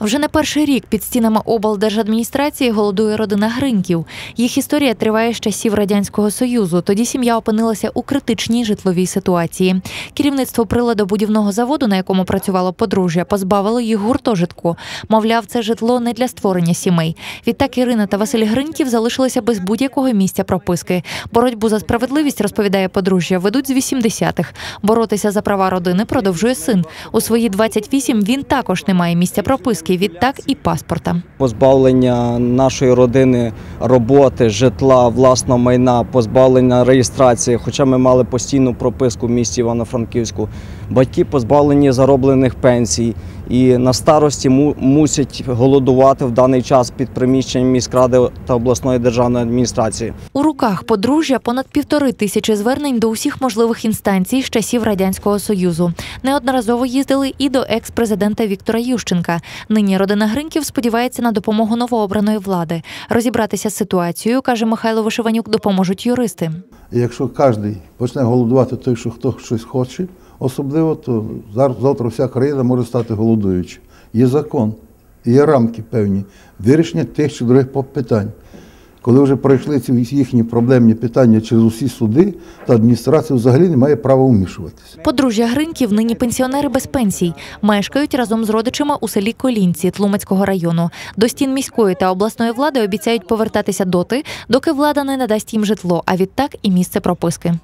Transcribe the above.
Вже не перший рік під стінами облдержадміністрації голодує родина Гриньків. Їх історія триває з часів радянського союзу. Тоді сім'я опинилася у критичній житловій ситуації. Керівництво приладобудівного заводу, на якому працювало подружжя, позбавило їх гуртожитку. Мовляв, це житло не для створення сімей. Відтак Ірина та Василь Гриньків залишилися без будь-якого місця прописки. Боротьбу за справедливість розповідає подружжя. Ведуть з 80-х. Боротися за права родини продовжує син. У свої 28 він також не має місця прописки. Відтак і паспорта. позбавлення нашої родини роботи, житла, власного майна, позбавлення реєстрації. Хоча ми мали постійну прописку в місті Івано-Франківську. Батьки позбавлені зароблених пенсій і на старості му- мусять голодувати в даний час під приміщенням міськради та обласної державної адміністрації. У руках подружжя понад півтори тисячі звернень до усіх можливих інстанцій з часів радянського союзу. Неодноразово їздили і до екс-президента Віктора Ющенка. Нині родина Гриньків сподівається на допомогу новообраної влади. Розібратися з ситуацією, каже Михайло Вишиванюк, допоможуть юристи. Якщо кожен почне голодувати той, що хто щось хоче, особливо, то зар- завтра вся країна може стати голодуючою. Є закон, є рамки певні вирішення тих чи других питань. Коли вже пройшли ці їхні проблемні питання через усі суди, то адміністрація взагалі не має права вмішуватися. Подружжя Гриньків нині пенсіонери без пенсій. Мешкають разом з родичами у селі Колінці Тлумацького району. До стін міської та обласної влади обіцяють повертатися доти, доки влада не надасть їм житло, а відтак і місце прописки.